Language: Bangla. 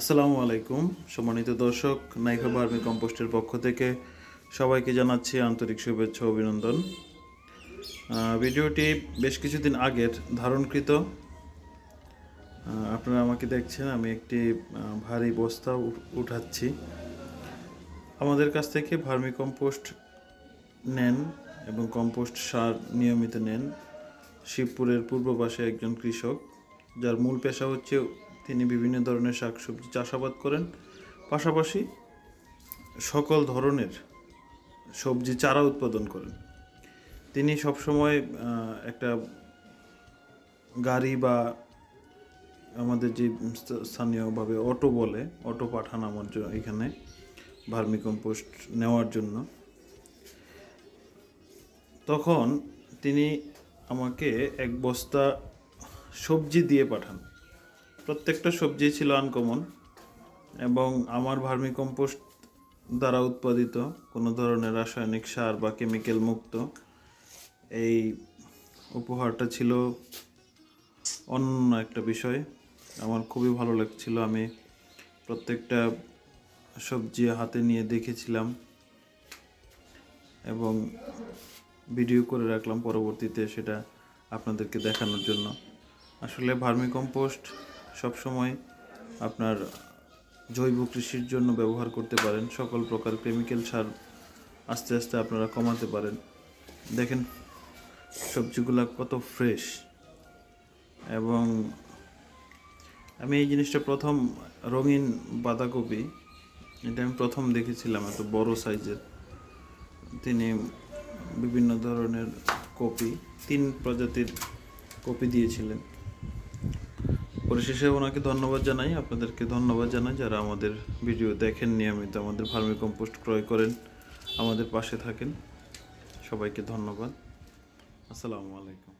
আসসালামু আলাইকুম। সম্মানিত দর্শক নাইকা বার্মি কম্পোস্টের পক্ষ থেকে সবাইকে জানাচ্ছি আন্তরিক শুভেচ্ছা অভিনন্দন। ভিডিওটি বেশ কিছুদিন আগের ধারণকৃত। আপনারা আমাকে দেখছেন, আমি একটি ভারী বস্তা উঠাচ্ছি। আমাদের কাছ থেকে ভার্মি কম্পোস্ট নেন এবং কম্পোস্ট সার নিয়মিত নেন শিবপুরের পূর্ব পাশে একজন কৃষক, যার মূল পেশা হচ্ছে তিনি বিভিন্ন ধরনের শাকসবজি চাষাবাদ করেন। পাশাপাশি সকল ধরনের সবজি চারা উৎপাদন করেন। তিনি সবসময় একটা গাড়ি বা আমাদের যে স্থ- স্থানীয়ভাবে অটো বলে, অটো পাঠান আমার এখানে ভার্মি কম্পোস্ট নেওয়ার জন্য। তখন তিনি আমাকে এক বস্তা সবজি দিয়ে পাঠান। প্রত্যেকটা সবজি ছিল আনকমন এবং আমার ভার্মিকম্পোস্ট দ্বারা উৎপাদিত কোনো ধরনের রাসায়নিক সার বা কেমিক্যাল মুক্ত। এই উপহারটা ছিল অন্য একটা বিষয়। আমার খুবই ভালো লাগছিল। আমি প্রত্যেকটা সবজি হাতে নিয়ে দেখেছিলাম এবং ভিডিও করে রাখলাম পরবর্তীতে সেটা আপনাদেরকে দেখানোর জন্য। আসলে ভার্মি কম্পোস্ট সবসময় আপনার জৈব কৃষির জন্য ব্যবহার করতে পারেন। সকল প্রকার কেমিক্যাল সার আস্তে আস্তে আপনারা কমাতে পারেন। দেখেন, সবজিগুলো কত ফ্রেশ এবং আমি এই জিনিসটা প্রথম রঙিন বাঁধাকপি, এটা আমি প্রথম দেখেছিলাম এত বড় সাইজের তিনি বিভিন্ন ধরনের কপি, তিন প্রজাতির কপি দিয়েছিলেন। পরিশেষে ওনাকে ধন্যবাদ জানাই। আপনাদেরকে ধন্যবাদ জানাই যারা আমাদের ভিডিও দেখেন নিয়মিত আমাদের ভার্মি কম্পোস্ট ক্রয় করেন, আমাদের পাশে থাকেন। সবাইকে ধন্যবাদ। আসসালামু আলাইকুম।